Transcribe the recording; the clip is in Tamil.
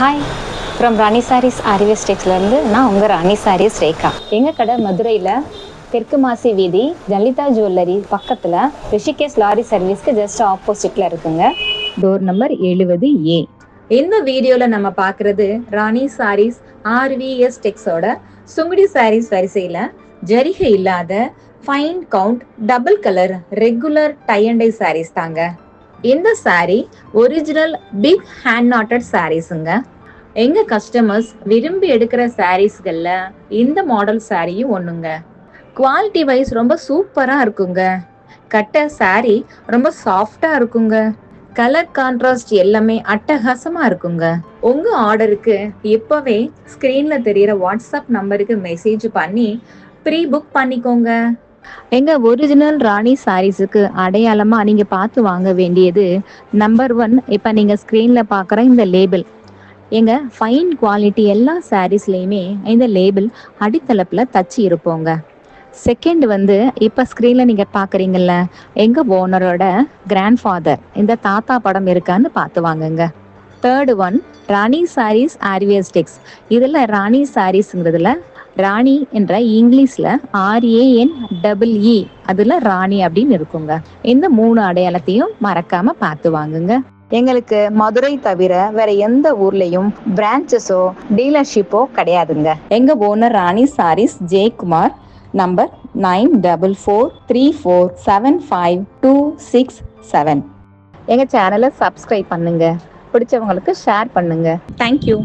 Hi from Rani sarees RVS ஸ்டேக்ஸ்லேருந்து நான் உங்கள் ராணி சாரீஸ் ரேகா எங்கள் கடை மதுரையில் தெற்கு மாசி வீதி ஜலிதா ஜுவல்லரி பக்கத்தில் ரிஷிகேஷ் லாரி சர்வீஸ்க்கு ஜஸ்ட் ஆப்போசிட்டில் இருக்குங்க. டோர் நம்பர் எழுபது ஏ இந்த வீடியோவில் நம்ம பார்க்குறது ராணி சாரீஸ் ஆர்விஎஸ் டெக்ஸோட சுங்குடி சாரீஸ் வரிசையில் ஜரிகை இல்லாத fine count double colour regular tie and dye sarees தாங்க. இந்த saree original pick hand knotted சாரீஸுங்க எங்க கஸ்டமர்ஸ் விரும்பி எடுக்கிற சாரீஸ்கள்ல இந்த மாடல் சாரியும் ஒண்ணுங்க. குவாலிட்டி வைஸ் ரொம்ப சூப்பரா இருக்குங்க. கட்ட saree ரொம்ப சாஃப்டா இருக்குங்க. கலர் கான்ட்ராஸ்ட் எல்லாமே அட்டகாசமா இருக்குங்க. உங்க ஆர்டருக்கு இப்பவே ஸ்கிரீன்ல தெரியற வாட்ஸ்அப் நம்பருக்கு மெசேஜ் பண்ணி ப்ரீ புக் பண்ணிக்கோங்க. எங்க ஒரிஜினல் ராணி சாரீஸுக்கு அடையாளமா நீங்க பார்த்து வாங்க வேண்டியது நம்பர் ஒன் இப்ப நீங்க ஸ்கிரீன்ல பாக்குற இந்த லேபிள் எங்க ஃபைன் குவாலிட்டி எல்லா சாரீஸ்லயுமே இந்த லேபிள் அடித்தளப்புல தச்சு இருப்போங்க. செகண்ட் வந்து இப்ப ஸ்கிரீன்ல நீங்க பாக்குறீங்கல்ல எங்க ஓனரோட கிராண்ட் ஃபாதர் இந்த தாத்தா படம் இருக்கான்னு பார்த்து வாங்குங்க. Third one Rani sarees RVS Tex இதில் ராணி சாரீஸ்ங்கிறதுல ராணி என்ற இங்கிலீஷில் ஆர்ஏஎன் டபுள் இ அதில் ராணி அப்படின்னு இருக்குங்க. இந்த மூணு அடையாளத்தையும் மறக்காம பார்த்து வாங்குங்க. எங்களுக்கு மதுரை தவிர வேற எந்த ஊர்லயும் பிரான்ச்சஸோ டீலர்ஷிப்போ கிடையாதுங்க. எங்க owner Rani sarees Jayakumar number nine double four three four seven five two six seven. எங்கள் சேனலை சப்ஸ்கிரைப் பண்ணுங்க. பிடிச்சவங்களுக்கு ஷேர் பண்ணுங்க. தேங்க்யூ